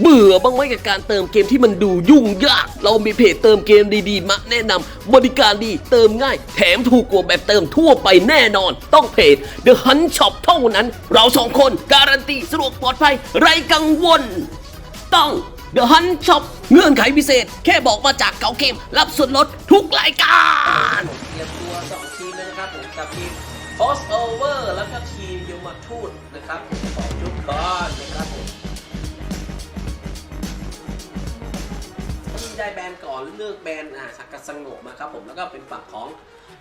เบื่อบ้างไหมกับการเติมเกมที่มันดูยุ่งยาก เรามีเพจเติมเกมดีๆ มาแนะนำบริการดีเติมง่าย แถมถูกกว่าแบบเติมทั่วไปแน่นอน ต้องเพจ The Hunt Shop เท่านั้น เราสองคนการันตีสะดวกปลอดภัยไร้กังวล ต้อง The Hunt Shop เงื่อนไขพิเศษ แค่บอกมาจากเก่าเกม รับส่วนลดทุกรายการเตรียมตัวสองทีมเลยนะครับผมกับทีม Crossover แล้วก็ทีมยมทูตนะครับของยุคก่อน นะครับผมทีมได้แบนก่อนเลือกแบรนด์อ่าสักกสงบมาครับผมแล้วก็เป็นฝั่งของ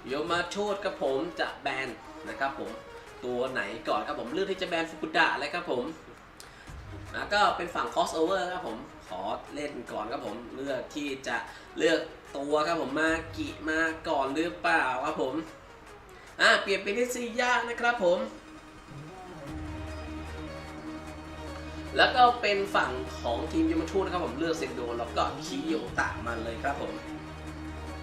โยมทูตครับผมจะแบนนะครับผมตัวไหนก่อนครับผมเลือกที่จะแบนฟุกุดะเลยครับผมแล้วก็เป็นฝั่ง crossover ครับผมขอเล่นก่อนครับผมเลือกที่จะเลือกตัวครับผมมากิมาก่อนหรือเปล่าครับผมอะเปลี่ยนเป็นนิซิยะนะครับผม แล้วก็เป็นฝั่งของทีมยมทูตนะครับผมเลือกเซนโดแล้วก็คิโยตะมันเลยครับผม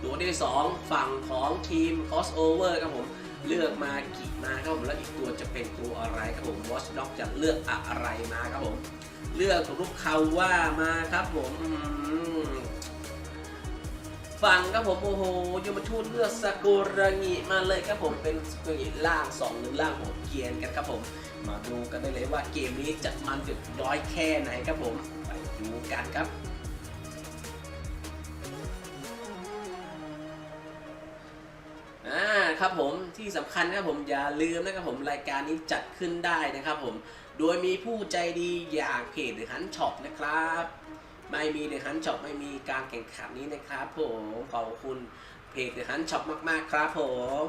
ตัวที่สองฝั่งของทีม crossover ครับผมเลือกมากิมาครับผมแล้วอีกตัวจะเป็นตัวอะไรครับผม Watch Dog จะเลือกอะไรมาครับผม เลือกลูกคาว่ามาครับผมฝั่งครับผมโอ้โหยมทูตเลือกสากุระงิมาเลยครับผมเป็นสากุระงิล่างสองหรือล่างของเกียนกันครับผม มาดูกันได้เลยว่าเกมนี้จะมันจุดร้อยแค่ไหนครับผมไปดูกันครับอ่าครับผมที่สำคัญนะครับผมอย่าลืมนะครับผมรายการนี้จัดขึ้นได้นะครับผมโดยมีผู้ใจดีอย่างเพจเดอะฮันช็อปนะครับ ไม่มีเดอะฮันช็อปไม่มีการแข่งขันนี้นะครับผมขอบคุณเพจเดอะฮันช็อปมากๆ ครับผม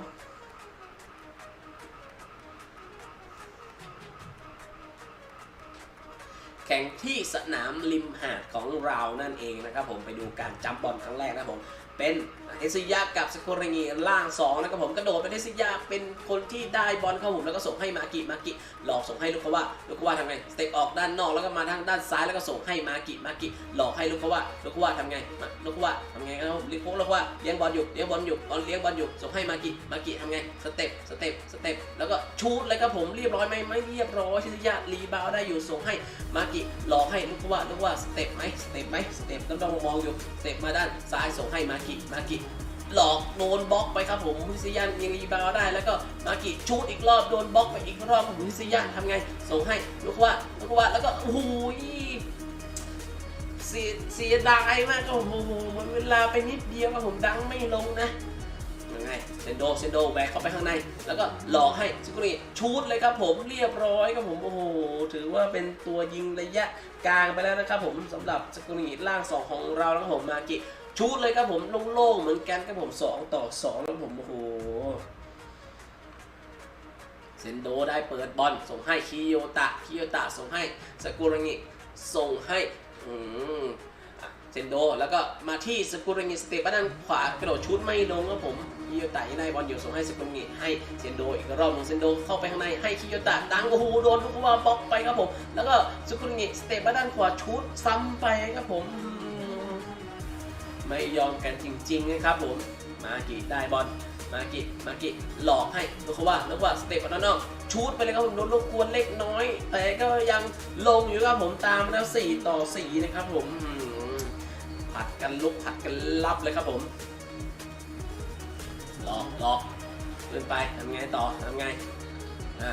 ข่งที่สนามริมหาดของเรานั่นเองนะครับผมไปดูการจับบอลครั้งแรกนะครับผมเป็น เอซิยากับสโกเรงีล่าง2นะครับผมกระโดดไปเอซิยาเป็นคนที่ได้บอลเข้าหุมแล้วก็ส่งให้มากิมากิหลอกส่งให้ลูกเขาว่าลูกเขาว่าทำไงสเต็ปออกด้านนอกแล้วก็มาทางด้านซ้ายแล้วก็ส่งให้มากิมากิหลอกให้ลูกเขาว่าลูกเขาว่าทำไงลูกเขาว่าทำไงครับลิฟลูกเขาว่าเลี้ยงบอลอยู่เลี้ยงบอลอยู่บอลเลี้ยงบอลอยู่ส่งให้มากิมากิทำไงสเต็ปสเต็ปสเต็ปแล้วก็ชูดเลยครับผมเรียบร้อยไหมไม่เรียบร้อยเอซิยารีบาวได้อยู่ส่งให้มากิหลอกให้ลูกเขาว่าลูกว่าสเต็ปไหมสเต็ปไหมสเต็ปแล้วเรามองอยู่สเต็ปมาด้านซ้ายส่งให้มากิมากิ หลอกโดนบล็อกไปครับผมวิสยันยังรีบาวได้ แล้วก็มากิชูดอีกรอบโดนบล็อกไปอีกรอบของวิสยันทำไง ส่งให้ลูกว่าลูกว่าแล้วก็โอ้หเสียเสียดายมากครับผมโอ้โหมันเวลาไปนิดเดียวครับผมดังไม่ลงนะยังไงเซนโดเซนโดแบกเข้าไปข้างใน แล้วก็หลอกให้ซิกุริชูดเลยครับผมเรียบร้อยครับผมโอ้โหถือว่าเป็นตัวยิงระยะกลางไปแล้วนะครับผมสำหรับสกุริล่างสองของเราแล้วครับผมมากิ ชูดเลยครับผมโล่งๆเหมือนกันครับผม2ต่อ2แล้วผมโอ้โหเซนโดได้เปิดบอลส่งให้คิโยตะคิโยตะส่งให้สกุรงิส่งให้อืมเซนโดแล้วก็มาที่สกุรงิสเตปด้านขวากระโดดชุดไม่ลงครับผมคิโยตะยังได้บอลอยู่ส่งให้สกุรงิให้เซนโดอีกรอบหนึ่งเซนโดเข้าไปข้างในให้คิโยตะดังโอ้โหโดนลูกว่าบล็อกไปครับผมแล้วก็สกุรงิสเตปด้านขวาชุดซ้ำไปครับผม ไม่ยอมกันจริงๆนะครับผม มากิได้บอล มากิมากิหลอกให้ลูกเขาว่าแล้วว่าสเตปอันนั้นชูดไปเลยครับผมโดนรบกวนเล็กน้อย แต่ก็ยังลงอยู่ครับผมตามแล้ว4ต่อ4นะครับผมผัดกันลุกผัดกันรับเลยครับผมหลอกหลอกขึ้นไปทำไงต่อทำไงอ่า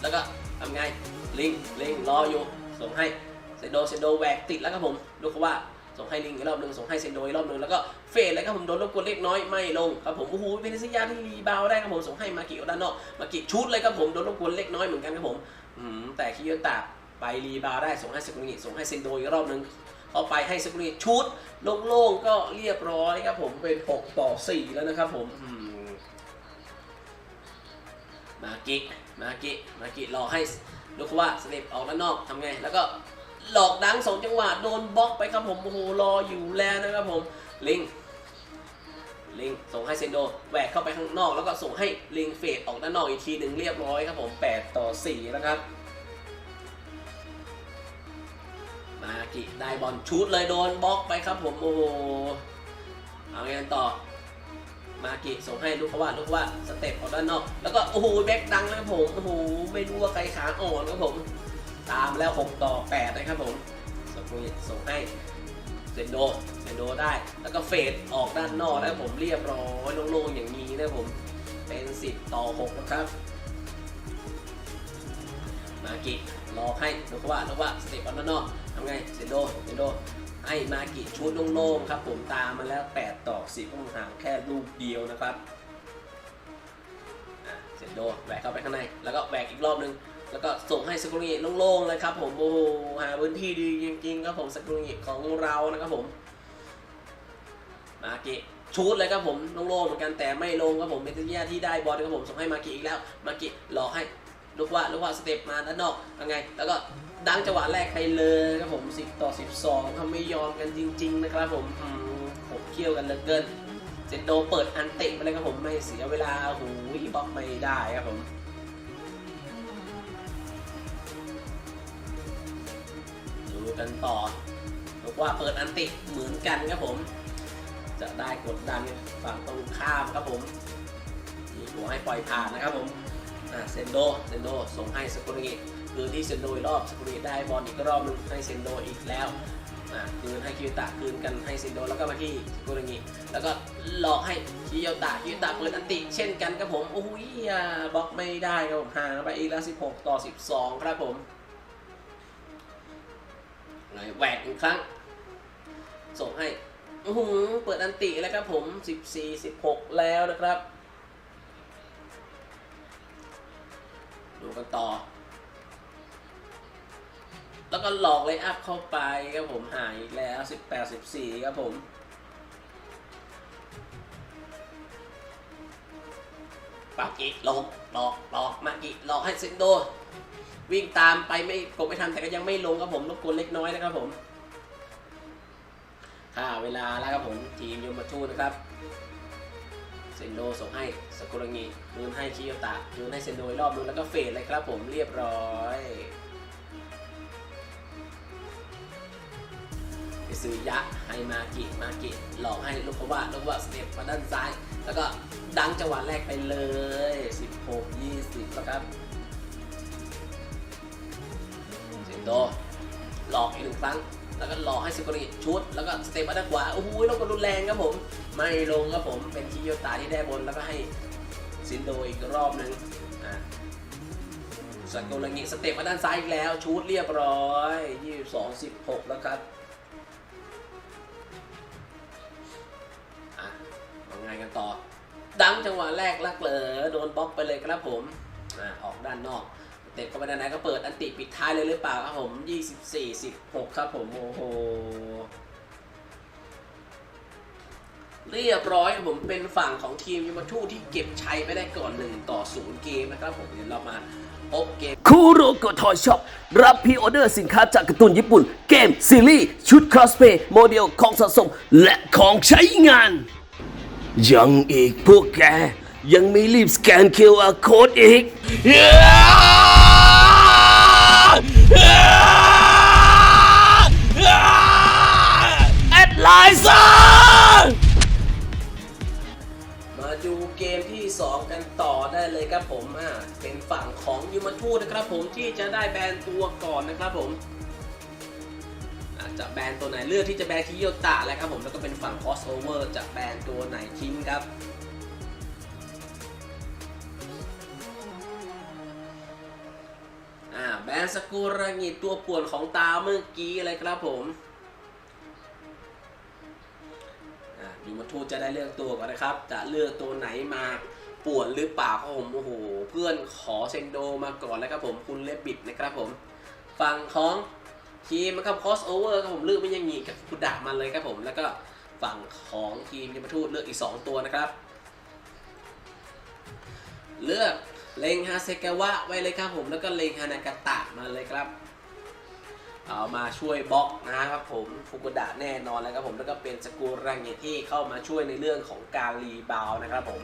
แล้วก็ทำไงลิงลิงรออยู่ส่งให้เซโดเซโดแหวกติดแล้วครับผมลูกเขาว่า ส่งให้ลิงอีกรอบหนึ่งส่งให้เซนโดอีกรอบหนึ่งแล้วก็เฟดเลยครับผมโดนรบกวนเล็กน้อยไม่ลงครับผมโอ้โหเป็นนิสยาที่รีบาวได้ครับผมส่งให้มากิออด้านนอกมากิชุดเลยครับผมโดนรบกวนเล็กน้อยเหมือนกันครับผมอืมแต่คิโยตะไปรีบาวได้ส่งให้สกุนิส่งให้เซนโดอีกรอบหนึ่งเข้าไปให้สกุนิชุดโล่งๆก็เรียบร้อยครับผมเป็น 6 ต่อ 4 แล้วนะครับผมมากิมากิมากิรอให้ลูกว่าสเตปออกด้านนอกทำไงแล้วก็ หลอกดังสองจังหวะโดนบล็อกไปครับผมโอ้โหรออยู่แล้วนะครับผมลิงลิงส่งให้เซนโดแหวกเข้าไปข้างนอก แล้วก็ส่งให้ลิงเฟดออกด้านนอกอีกทีหนึ่งเรียบร้อยครับผม8ต่อ4นะครับมากิได้บอลชูดเลยโดนบล็อกไปครับผมโอ้โหเอาไงกันต่อมากิส่งให้ลูกเขาว่าลูกว่าสเต็ปออกด้านนอก แล้วก็โอ้โหแบ็กดังนะครับผมโอ้โหไม่รู้ว่าใครขาอ่อนครับผม ตามแล้ว 6 ต่อ 8 นะครับผมสโรงเรียส่งให้เซนโดเซนโดได้ แล้วก็เฟดออกด้านนอกแล้วผมเรียบร้อยโล่งๆอย่างนี้นะผม เป็นสิบต่อหกนะครับ มากิรอให้นกว่านึกว่าสเต็ปออนด้านนอกทำไงเซนโดเซนโดให้มากิชุดโล่งๆครับผมตามมาแล้ว 8 ต่อ 10ต้องห่างแค่ลูกเดียวนะครับเซนโดแหวกเข้าไปข้างใน แล้วก็แหวกอีกรอบนึง แล้วก็ส่งให้สกุลเงิโล่งๆเลยครับผมโอ้โหหาพื้นที่ดีจริงๆครับผมสกุลเงิของเรานะครับผมมาเกิชูดเลยครับผมโล่งๆเหมือนกันแต่ไม่ลงครับผมเป็นที่แย่ที่ได้บอลครับผมส่งให้มากิอีกแล้วมากิหลอกให้ลูกว่าลูกว่าสเต็ปมาด้านนอกยังไง แล้วก็ดังจังหวะแรกไปเลยครับผม 10 ต่อ 12ทำไม่ยอมกันจริง ๆ นะครับผมผมเคี่ยวกันเหลือเกินเซนโดเปิดอันเตะไปเลยครับผมไม่เสียเวลาหูยบล็อกไม่ได้ครับผม กันต่อบอกว่าเปิดอันติเหมือนกันครับผม จะได้กดดันฝั่งตรงข้ามครับผมนี่หัวให้ปล่อยผ่านนะครับผมเซนโดเซนโดส่งให้สกุลงิคืนที่เซนโดอีกรอบสกุลงิได้บอลอีกรอบหนึงให้เซนโดอีกแล้วคืนให้คิวตะคืนกันให้เซนโดแล้วก็มาที่สกุลงิแล้วก็หลอกให้คิโยตะคิโยตะเปิดอันติ เช่นกันครับผมโอ้ยบล็อกไม่ได้ครับผมห่างไปอีกแล้ว 16 ต่อ 12 ครับผม ลยแหวกอีกครั้ง ส่งให้อื้อหือเปิดอันติแล้วครับผม 14 16 แล้วนะครับ ดูกันต่อ แล้วก็หลอกเลยอัพเข้าไปครับผมหายอีกแล้ว 18 14 ครับผมปากิหลอกหลอกหลอกมากิหลอกให้เซนโด วิ่งตามไปไม่กดไม่ทันแต่ก็ยังไม่ลงครับผมรบกวนเล็กน้อยนะครับผมค่าเวลาแล้วครับผมทีมยมทูนะครับเซนโดส่งให้สกุรังิคืนให้คิโยตะคืนให้เซนโดรอบนึงแล้วก็เฟดเลยครับผมเรียบร้อยไปซื้อยะให้มากิมากิหลอกให้ลูกว่าลูกว่าสเต็ปมาด้านซ้าย แล้วก็ดังจังหวะแรกไปเลย 16 20แล้วครับ โดหลอกอีกหนึ่งครั้ง แล้วก็หลอกให้สกุริชุด แล้วก็สเตปมาด้านขวา โอ้โหลงกันรุนแรงครับผม ไม่ลงครับผม เป็นคิโยตาที่ได้บน แล้วก็ให้ซินโดอีกรอบหนึงอะสกุลงิสเตปมาด้านซ้ายอีกแล้ว ชุดเรียบร้อย 22 16 แล้วครับอะเอาไงกันต่อ ดังจังหวะแรกลักเหลอโดนบล็อกไปเลยครับผมอออกด้านนอก เตะเข้าไปด้านในก็เปิดอันติปิดท้ายเลยหรือเปล่าครับผม24 16ครับผมโอ้โหเรียบร้อยครับผมเป็นฝั่งของทีมยูมาทูที่เก็บชัยไปได้ก่อน1ต่อ0เกมนะครับผมเดี๋ยวเรามาพบเกมคูโรโกทอยช็อปรับพรีออเดอร์สินค้าจากการ์ตูนญี่ปุ่น เกมซีรีส์ชุดคอสเพย์โมเดลของสะสม และของใช้งาน ยังอีกพวกแก ยังไม่รีบสแกน QR Code อีก แอดไลน์ซะมาดูเกมที่ 2 กันต่อได้เลยครับผมอ่าเป็นฝั่งของยูมาทูนะครับผมที่จะได้แบนตัวก่อนนะครับผมอาจจะแบนตัวไหนเลือกที่จะแบนคิโยตะแล้วครับผมแล้วก็เป็นฝั่งคอสโอเวอร์จะแบนตัวไหนทิ้งครับ แบนสกุระงิตัวป่วนของตาเมื่อกี้เลยครับผมอะยูมาทูจะได้เลือกตัวก่อนนะครับ จะเลือกตัวไหนมาป่วนหรือเปล่าครับผมโอ้โหเพื่อนขอเซนโดมาก่อนแล้วครับผมคุณเลบิดนะครับผมฝั่งของทีมนะครับคอสโอเวอร์ครับผมเลือกไม่ยังงีกับคุณดามันเลยครับผมแล้วก็ฝั่งของทีมยูมาทูเลือกอีก 2 ตัวนะครับ เลือก เลงฮาเซกาวะไว้เลยครับผมแล้วก็เลงฮานากาตะมาเลยครับเอามาช่วยบล็อกนะครับผมฟุกุดะแน่นอนแล้วครับผมแล้วก็เป็นสกุรังเงที่เข้ามาช่วยในเรื่องของการรีบาวนะครับผม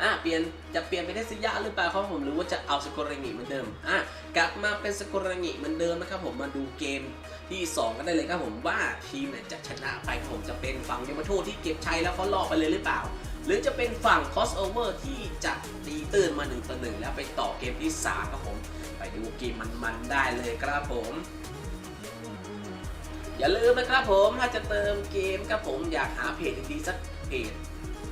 อะเปลี่ยนจะเปลี่ยนเป็นเทสยะหรือเปล่าครับผมหรือว่าจะเอาสกุรังเงเหมือนเดิมอะกลับมาเป็นสกุรังเงเหมือนเดิมนะครับผมมาดูเกมที่ 2 กันได้เลยครับผมว่าทีมไหนจะชนะไปผมจะเป็นฝั่งยามาโทที่เก็บชัยแล้วเขาลอกไปเลยหรือเปล่า หรือจะเป็นฝั่งคอสโอเวอร์ที่จะตีตื้นมา1ต่อ1แล้วไปต่อเกมที่ 3 ครับผม ไปดูเกมมันๆได้เลยครับผม อย่าลืมนะครับผมถ้าจะเติมเกมครับผมอยากหาเพจดีๆสักเพจ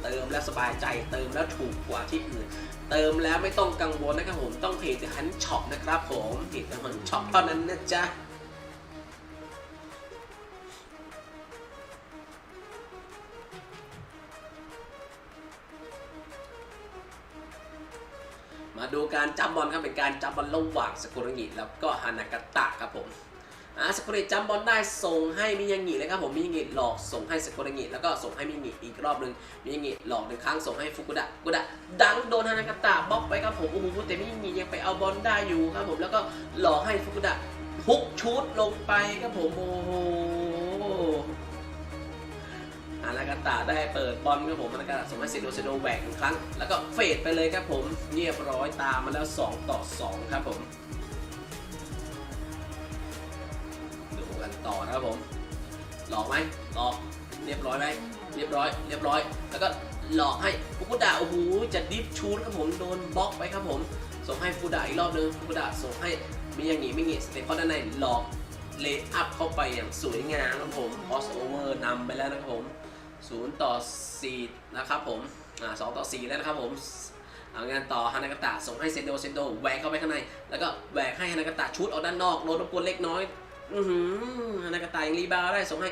เติมแล้วสบายใจเติมแล้วถูกกว่าที่อื่นเติมแล้วไม่ต้องกังวลนะครับผมต้องเพจฮันช็อปนะครับผมเพจฮันช็อปเท่านั้นนะจ๊ะ มาดูการจับบอลครับเป็นการจับบอลระหว่างสกุระงิแล้วก็ฮานากาตะครับผมอ่าสกุระงิจับบอลได้ส่งให้มิยังงิเลยครับผมมิยังงิหลอกส่งให้สกุระงิแล้วก็ส่งให้มิยังงิอีกรอบหนึ่งมิยังงิหลอกหนึ่งครั้งส่งให้ฟุกุดะฟุกุดะดังโดนฮานากาตะบล็อกไปครับผมโอ้โหแต่มิยังงิยังไปเอาบอลได้อยู่ครับผมแล้วก็หลอกให้ฟุกุดะฮุกชูดลงไปครับผมโอ้โห อานากาตะได้เปิดบอลครับผมอานากาตะส่งให้เซโดเซโดแหวกหนึ่งครั้ง แล้วก็เฟดไปเลยครับผมเรียบร้อยตามมาแล้ว 2 ต่อ 2 ครับผมดูกันต่อนะครับผมหลอกไหมหลอกเรียบร้อยไหมเรียบร้อย เรียบร้อย แล้วก็หลอกให้ฟุกุดะโอ้โหจะดิฟชูดครับผมโดนบล็อกไปครับผม ส่งให้ฟุกุดะอีกรอบนึงฟุกุดะส่งให้มิยางิมิงิสเตปเข้าด้านในหลอกเลย์อัพเข้าไปอย่างสวยงามครับผมคอสโอเวอร์นำไปแล้วนะครับผม 0 ต่อ 4 นะครับผมอ่า2ต่อ 4 แล้วนะครับผมเอางานต่อฮานากาตะส่งให้เซนโดเซนโดแหวกเข้าไปข้างใน แล้วก็แหวกให้ฮานากาตะชุดออกด้านนอกโดนรบกวนเล็กน้อยอือหือฮานากาตะยังรีบาวด์ได้ส่งให้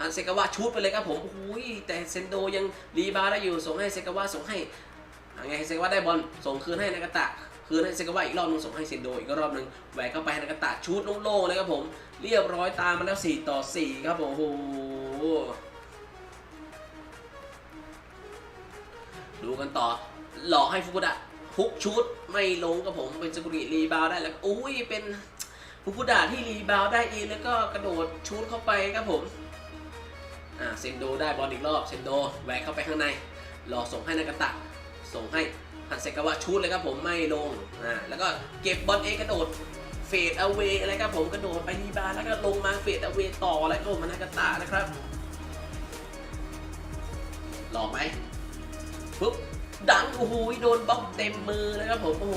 ฮันเซกาวะชุดไปเลยครับผมโอ้โหแต่เซนโดยังรีบาวด์ได้อยู่ส่งให้เซกาวะส่งให้เอาไงเซกาวะได้บอลส่งคืนให้ฮานากาตะคืนให้เซกาวะอีกรอบนึงส่งให้เซนโดอีกรอบนึงแหวกเข้าไปฮานากาตะชุดโล่งๆเลยครับผม เรียบร้อยตามมาแล้ว4ต่อ4ครับผมโอ้โห ดูกันต่อ หลอกให้ฟุกุดะฮุกชุดไม่ลงกับผมเป็นสกุริรีบาวได้แล้วอุ้ยเป็นฟุกุดะที่รีบาวได้เองแล้วก็กระโดดชุดเข้าไปครับผมอ่าเซนโดได้บอลอีกรอบเซนโดแหวกเข้าไปข้างในหลอกส่งให้นากาตะส่งให้ฮันเซกาวะชุดเลยครับผมไม่ลงอ่าแล้วก็เก็บบอลเองกระโดดเฟดเอาเวอะไรครับผมกระโดดไปรีบาวแล้วก็ลงมาเฟดเอาเวต่ออะไรก็มานากาตะนะครับหลอกไหม ปุ๊บดังโอ้โหโดนบล็อกเต็มมือเลยครับผมโอ้โห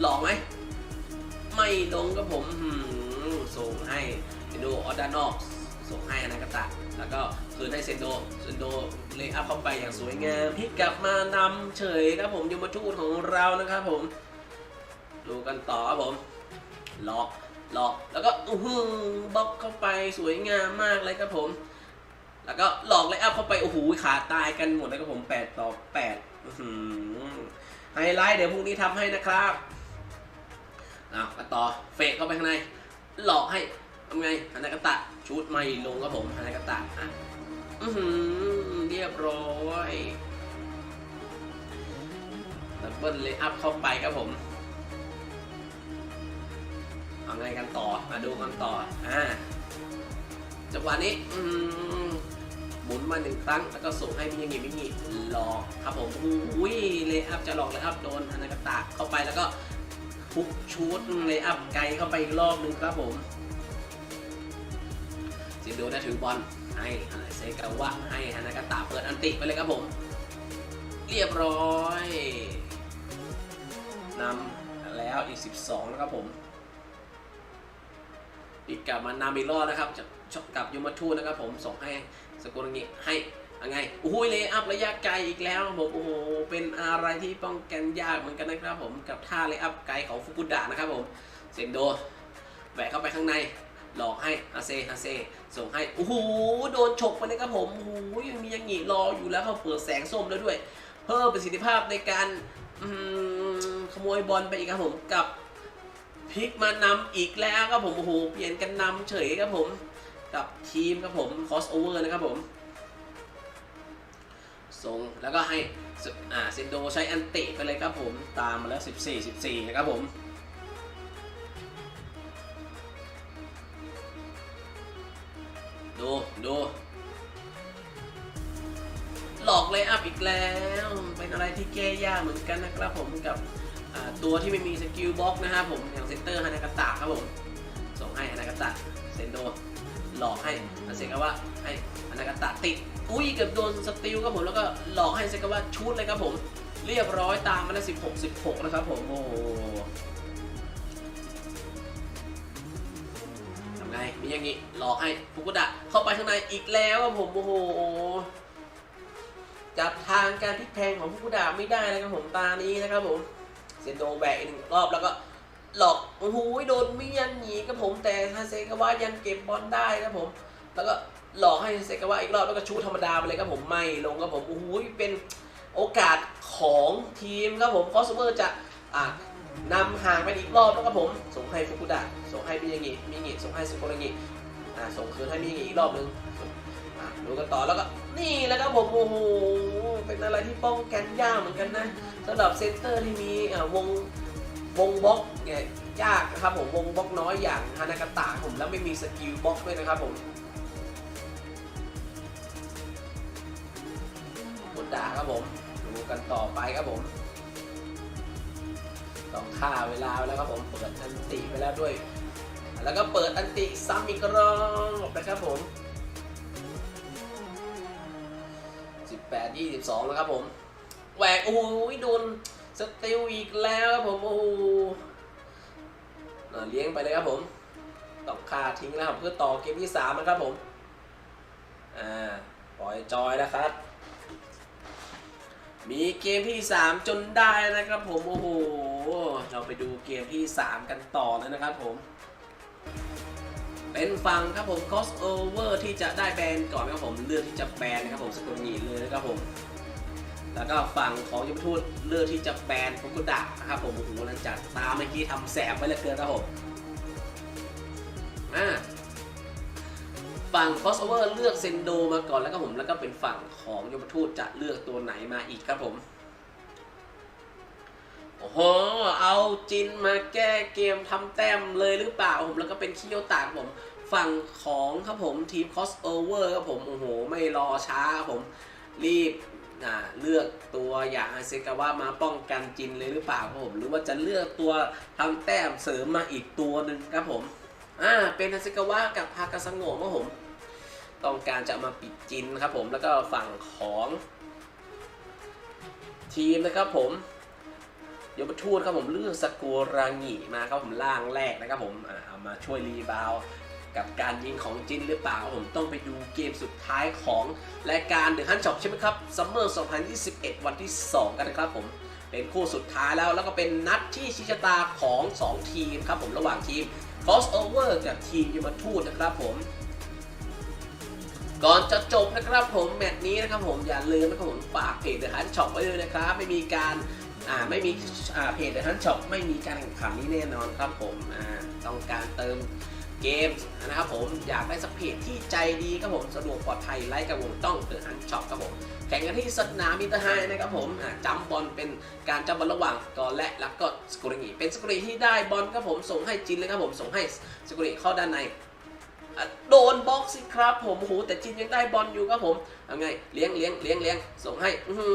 หลอกไหมไม่ลงครับผมส่งให้เซนโดออดานอกส่งให้อนากาตะแล้วก็คืนให้เซนโดเซนโดเลยอัพเข้าไปอย่างสวยงามพลิกกลับมานำเฉยครับผมยมทูตของเรานะครับผม ดูกันต่อครับผมหลอกหลอกแล้วก็อื้บล็อกเข้าไปสวยงามมากเลยครับผม แล้วก็หลอกไลน์อัพเข้าไป โอ้โหขาตายกันหมดเลยครับผม 8 ต่อ8ไฮไลท์เดี๋ยวพรุ่งนี้ทำให้นะครับอะมาต่อเฟกเข้าไปข้างใน หลอกให้ทำไงฮานากาตะชุดไม่ลงครับผมฮานากาตะอะอือหือเรียบร้อยดับเบิลเลยอัพเข้าไปครับผมเอาไงกันต่อมาดูกันต่ออ่าจังหวะนี้ อืม หมุนมาหนึ่งครั้ง แล้วก็ส่งให้มิยางิมิงิหลอกครับผมอุ้ยเลยอัพจะหลอกเลยอัพโดนฮานากาตะเข้าไปแล้วก็ทุกชูดเลยอัพไกลเข้าไปอีกรอบหนึงครับผมซินโดได้ถือบอลให้เซกาวะให้ฮานากาตะเปิดอันติไปเลยครับผม เรียบร้อยนำแล้วอีก 12 แล้วครับผมอีกกลับมานำอีกรอบนะครับจะชก กับยมทูตนะครับผมส่งให้สกุลงิให้ยังไงโอ้โหเลยอัพระยะไกลอีกแล้วครับผมโอ้โหเป็นอะไรที่ป้องกันยากเหมือนกันนะครับผมกับท่าเลยอัพไกลของฟุกุดะนะครับผมเซนโดแหวกเข้าไปข้างในหลอกให้อาเซอาเซส่งให้โอ้โหโดนฉกไปเลยครับผมโอ้โหยังมียังหงีรออยู่แล้วเขาเปิดแสงส้มแล้วด้วย เพิ่มประสิทธิภาพในการอขโมยบอลไปอีกครับผมกับพลิกมานำอีกแล้วครับผมโอ้โหเปลี่ยนกันนำเฉยครับผม กับทีมครับผมคอสโอเวอร์นะครับผมส่งแล้วก็ให้อ่าเซนโดใช้อันติไปเลยครับผมตามมาแล้ว 14 14 นะครับผมดูดูหลอกเลยอัพอีกแล้ว เป็นอะไรที่แก้ยากเหมือนกันนะครับผมกับตัวที่ไม่มีสกิลบล็อกนะครับผมอย่างเซนเตอร์ฮานากาตะครับผม ส่งให้ฮานากาตะเซนโด หลอกให้อาเซกาวะให้ฮานากาตะติด อุ้ยเกือบโดนสติลครับผมแล้วก็หลอกให้เซกาวะชุดเลยครับผม เรียบร้อยตามมาแล้ว16 16 นะครับผมโอ้โหทำไงมีอย่างงี้หลอกให้ฟุกุดะเข้าไปข้างในอีกแล้วครับผมโอ้โหจับทางการพลิกแพงของฟุกุดะไม่ได้นะครับผมตานี้นะครับผมเซนโดแบกอีกหนึ่งรอบแล้วก็ หลอกโอ้โหโดนมิยันหนีครับผมแต่ฮาเซกาวะยังเก็บบอลได้ครับผม แล้วก็หลอกให้เซกาวะอีกรอบแล้วก็ชูธรรมดาไปเลยครับผมไม่ลงครับผมโอ้โหเป็นโอกาสของทีมครับผมคอสเมอร์จะอ่านำห่างไปอีกรอบแล้วครับผม ส่งให้ฟุกุดะส่งให้มิยางิมิยางิส่งให้สุโกระงิอ่าส่งคืนให้มิยางิอีกรอบนึงอ่าดูกันต่อแล้วก็นี่แล้วครับผมโอ้โหเป็นอะไรที่ป้องกันยากเหมือนกันนะสำหรับเซนเตอร์ที่มีอ่าวง วงบล็อกเนี่ยยากนะครับผมวงบล็อกน้อยอย่างฮานากาตะผมแล้วไม่มีสกิลบล็อกด้วยนะครับผมกดด่าครับผมดูกันต่อไปครับผมต้องฆ่าเวลาไว้แล้วครับผมเปิดอันติไปแล้วด้วย แล้วก็เปิดอันติซ้ำอีกรอบนะครับผม18 22แล้วครับผมแหวกโอ้โหโดน สติลอีกแล้วครับผมโอ้โหเลี้ยงไปเลยครับผมตองฆ่าทิ้งแล้วครับเพื่อต่อเกมที่3นะครับผมอ่าปล่อยจอยแล้วครับ มีเกมที่3จนได้นะครับผมโอ้โหเราไปดูเกมที่3กันต่อเลยนะครับผมเป็นฝั่งครับผม crossover ที่จะได้แบนก่อนนะครับผมเลือกที่จะแบนนะครับผมสกุลนีเลยนะครับผม แล้วก็ฝั่งของยมทูตเลือกที่จะแบนฟุกุดะนะครับผมโอ้โหหลังจากตามเมื่อกี้ทำแสบไปเหลือเกินครับผมอ่าฝั่ง crossover เลือกเซนโดมาก่อนแล้วก็ผมแล้วก็เป็นฝั่งของยมทูตจะเลือกตัวไหนมาอีกครับผมโอ้โห เอาจินมาแก้เกมทำแต้มเลยหรือเปล่าผมแล้วก็เป็นคิโยตะครับผม ฝั่งของครับผมทีม crossover ครับผม โอ้โห ไม่รอช้าครับผม รีบ อ่าเลือกตัวอย่างอาเซกาวะมาป้องกันจินเลยหรือเปล่าครับผม หรือว่าจะเลือกตัวทำแต้มเสริมมาอีกตัวหนึ่งครับผมอ่าเป็นอาเซกาวะกับพากาซังโงะครับผม ต้องการจะมาปิดจินครับผมแล้วก็ฝั่งของทีมนะครับผมยมทูตครับผมเลือกสกัวรางิมาครับผมล่างแรกนะครับผมอ่าเอามาช่วยรีบาว กับการยิงของจินหรือเปล่าผมต้องไปดูเกมสุดท้ายของรายการเดอะฮันช็อปใช่ไหมครับซัมเมอร์ 2021 วันที่ 2 กันนะครับผมเป็นคู่สุดท้ายแล้วแล้วก็เป็นนัดที่ชิชะตาของ 2 ทีมครับผมระหว่างทีม crossover กับทีมยูมาทูตนะครับผม ก่อนจะจบนะครับผมแมตช์นี้นะครับผมอย่าลืมนะครับผมฝากเพจเดอะฮันช็อปไว้ด้วยนะครับ ไม่มีการอ่าไม่มีอ่าเพจเดอะฮันช็อปไม่มีการแข่งขันนี้แน่นอนครับผมอ่าต้องการเติม เกมนะครับผมอยากได้สักเพจที่ใจดีครับผมสะดวกปลอดภัยไร้กับผมต้องเดอะฮันช็อปครับผมแข่งกันที่สนามมิเตอร์ไฮนะครับผมจัมบอลเป็นการจัมบอลระหว่างกอนและแล้วก็สกุริงีเป็นสกุริที่ได้บอลครับผมส่งให้จินเลยครับผมส่งให้สกุริเข้าด้านในโดนบล็อกสิครับผมโอ้โหแต่จินยังได้บอลอยู่ครับผมเอาไงเลี้ยงเลี้ยงเลี้ยงเลี้ยงส่งให้อื้อหื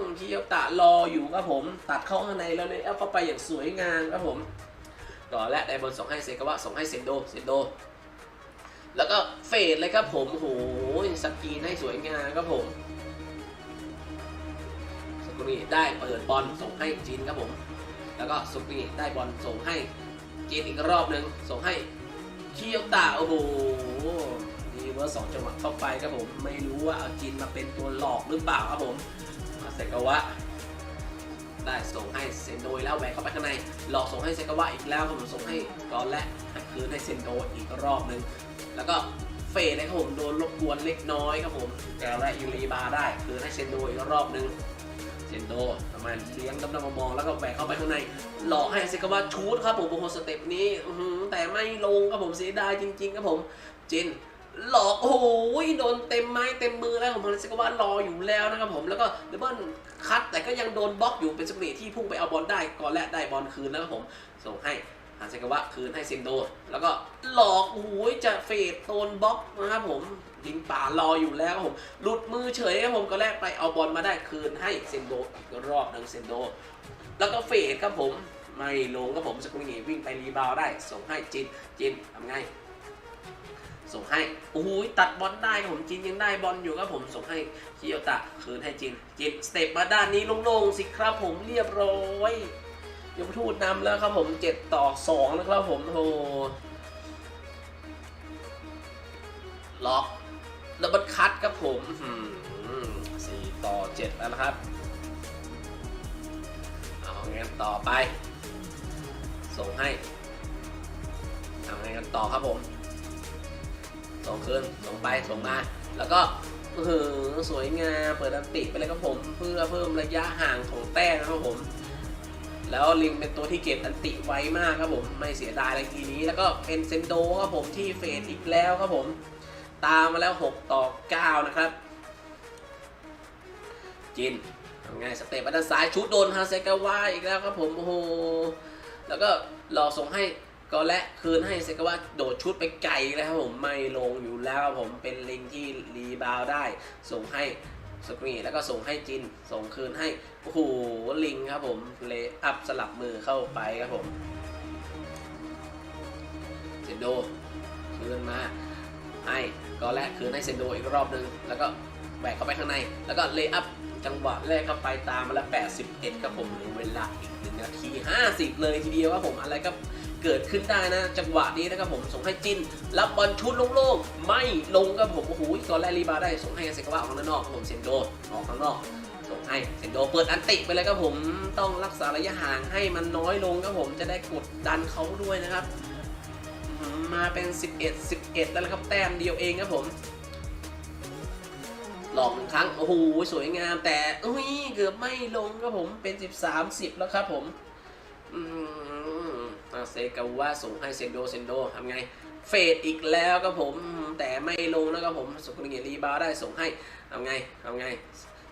อคิโยตะรออยู่ครับผม ตัดเข้าข้างในแล้วเลยเอาเข้าไปอย่างสวยงามครับผม ต่อและได้บอลส่งให้เซกาวะส่งให้เซนโดเซนโด แล้วก็เฟดเลยครับผมโหสกรีนให้สวยงามครับผมสกุรีได้เปิดบอลส่งให้จินครับผม แล้วก็สกุรีได้บอลส่งให้จินอีกรอบหนึ่งส่งให้เคียวตะโอ้โหดีเวอร์สองจังหวะเข้าไปครับผม ไม่รู้ว่าเอาจินมาเป็นตัวหลอกหรือเปล่าครับผมมาเซกาวะ ได้ส่งให้เซนโดยแล้วแหวกเข้าไปข้างในหลอกส่งให้เซกาวะอีกแล้วครับผมส่งให้กอนและคืนให้เซนโดอีกรอบหนึ่งแล้วก็เฟดนะครับผมโดนรบกวนเล็กน้อยครับผมแต่และยูรีบาร์ได้คืนให้เซนโดอีกรอบหนึ่งเซนโดประมาณเลี้ยงดำๆมองแล้วก็แหวกเข้าไปข้างใน หลอกให้เซกาวะชูดครับผมโอ้โหสเต็ปนี้แต่ไม่ลงครับผมเสียดายจริงๆครับผมจิน หลอกโอ้โหโดนเต็มไม้เต็มมือแล้วผมเซกาวะรออยู่แล้วนะครับผมแล้วก็ดับเบิลคัตแต่ก็ยังโดนบล็อกอยู่เป็นสกรีที่พุ่งไปเอาบอลได้ก่อนและได้บอลคืนแล้วครับผมส่งให้หาเซกาวะคืนให้เซนโด แล้วก็หลอกโอ้โหจะเฟดโดนบล็อกนะครับผมยิงป่ารออยู่แล้วครับผมหลุดมือเฉยครับผมก็แลกไปเอาบอลมาได้คืนให้เซนโดอีกรอบหนึงเซนโด แล้วก็เฟดครับผมไม่ลงครับผมสกุลงีวิ่งไปรีบาวได้ส่งให้จินจินทำไง ส่งให้โอ้โหตัดบอลได้ผมจินยังได้บอลอยู่ครับผมส่งให้คิโยตะคืนให้จินจินสเต็ปมาด้านนี้ลงๆสิครับผมเรียบร้อยยมทูตนำแล้วครับผม7ต่อ2นะครับผมโอ้โหล็อกดับเบิลคัตครับผมสี่ต่อเจ็ดแล้วนะครับ เอาไงกันต่อไป ส่งให้ทำไงกันต่อครับผม ส่งคืนส่งไปส่งมา แล้วก็สวยงามเปิดอันติไปเลยครับผม เพื่อเพิ่มระยะห่างของแต้มนะครับผม แล้วลิงเป็นตัวที่เก็บอันติไวมากครับผม ไม่เสียดายเลยทีนี้ แล้วก็เป็นเซนโดครับผมที่เฟสอีกแล้วครับผม ตามมาแล้ว 6 ต่อ 9 นะครับ จินทำไงสเต็ปมาด้านซ้ายชุดโดนฮาเซกาวะอีกแล้วครับผมโอ้โหแล้วก็รอส่งให้ ก็และคืนให้เซกาวะโดดชุดไปไกลแล้วครับผมไม่ลงอยู่แล้วครับผมเป็นลิงที่รีบาวได้ ส่งให้สกรีนแล้วก็ส่งให้จิน ส่งคืนให้โอ้โหลิงครับผมเลอัพสลับมือเข้าไปครับผมเซนโดคืนมาให้ก็และคืนให้เซนโดอีกรอบนึง แล้วก็แหวกเข้าไปข้างใน แล้วก็เลอัพจังหวะแรกเข้าไปตามมาแล้ว81ครับผมเหลือเวลาอีก1นาที 50 เลยทีเดียวว่าผมอะไรก็ เกิดขึ้นได้นะ จังหวะนี้นะครับผมส่งให้จินรับบอลชุดโล่งๆไม่ลงครับผมโอ้โหตอนแรกรีบาได้ส่งให้เซกาวะออกข้างนอกครับผมเซนโดออกข้างนอกส่งให้เซนโดเปิดอันติไปเลยครับผมต้องรักษาระยะห่างให้มันน้อยลงครับผมจะได้กดดันเขาด้วยนะครับมาเป็น 11 11 แล้วนะครับแต้มเดียวเองครับผมหลอกหนึ่งครั้ง โอ้โห สวยงามแต่อุ้ยเกือบไม่ลงครับผมเป็น 13 10 แล้วครับผม อืม เซกาวะส่งให้เซนโดเซนโดทำไงเฟดอีกแล้วครับผมแต่ไม่ลงนะครับผมสุกุนิเงียรีบาได้ส่งให้ทำไงทำไง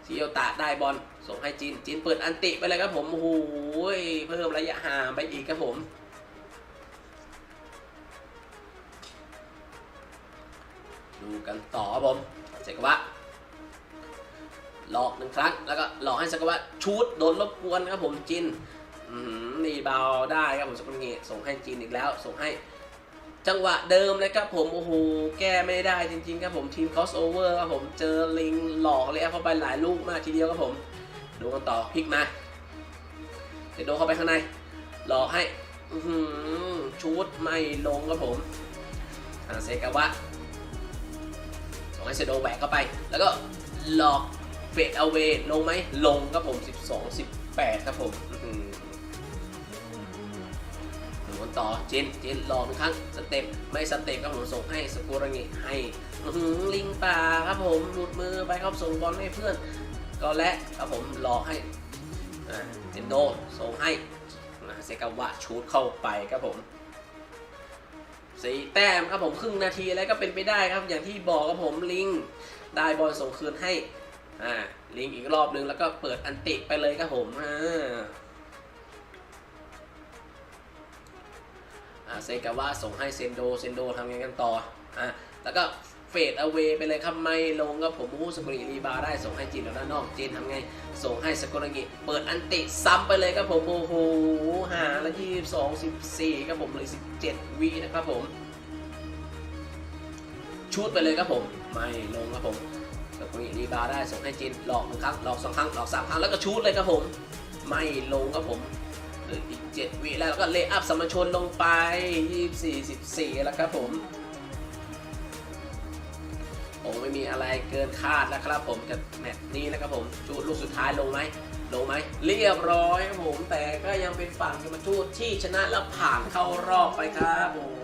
ซิโอตะได้บอลส่งให้จินจินเปิดอันติไปเลยครับผมโอ้โหเพิ่มระยะห่างไปอีกครับผมดูกันต่อครับผมเซกาวะหลอกหนึ่งครั้งแล้วก็หลอกให้สกาวะชูดโดนรบกวนครับผมจิน อืมรีบาได้ครับผมสกุลเงส่งให้จินอีกแล้ว ส่งให้ จังหวะเดิมเลยครับผม โอ้โห แก้ไม่ได้จริง ๆ ครับผมทีม crossover ครับผมเจอลิงหลอกเลยเข้าไปหลายลูกมากทีเดียวครับผม ดูกันต่อพลิกมาเดี๋ยวโดนเข้าไปข้างใน หลอกให้ชูดไม่ลงครับผมอาเซกาวะส่งให้เซโดแหวกเข้าไป แล้วก็หลอกเฟดเอาเวลงไหมลงครับผม 12 18 ครับผม อื้อหือดูกันต่อจินจินรอหนึ่งครั้งสเต็ปไม่สเต็ปครับผมส่งให้สกุระงิให้ลิงป่าครับผมหลุดมือไปครับส่งบอลให้เพื่อน ก็และครับผมรอให้เอนโดส่งให้เซกาวะชูดเข้าไปครับผมสีแต้มครับผมครึ่งนาทีแล้วก็เป็นไปได้ครับอย่างที่บอกครับผมลิงได้บอลส่งคืนให้อ่าลิงอีกรอบนึงแล้วก็เปิดอันติไปเลยครับผมอ่า อ่าเซกาว่าส่งให้เซนโดเซนโดทำยังไงกันต่ออ่าแล้วก็เฟดเอาเวไปเลยครับไม่ลงครับผมมูสกุริรีบาได้ส่งให้จีนแล้วด้านนอกจีนทำไง ส่งให้สกุริงิเปิดอันติซ้ำไปเลยครับผมโอ้โหหาละยี่สิบสองสิบสี่ครับผมเลยสิบเจ็ดวินะครับผมชูดไปเลยครับผมไม่ลงครับผมกับคนรีบาได้ส่งให้จินหลอกหนึ่งครั้งหลอกสองครั้งหลอกสามครั้งแล้วก็ชูดเลยครับผม ไม่ลงครับผม ลืออีกเจ็ดวิแล้วก็เลอัพสมชนลงไปยี่สี่สิบสี่แล้วครับผมผมไม่มีอะไรเกินคาดแล้วครับผมกับแมตช์นี้นะครับผมชูดลูกสุดท้ายลงไหมลงไหมเรียบร้อยครับผมแต่ก็ยังเป็นฝั่งยมทูตที่ชนะและผ่านเข้ารอบไปครับผม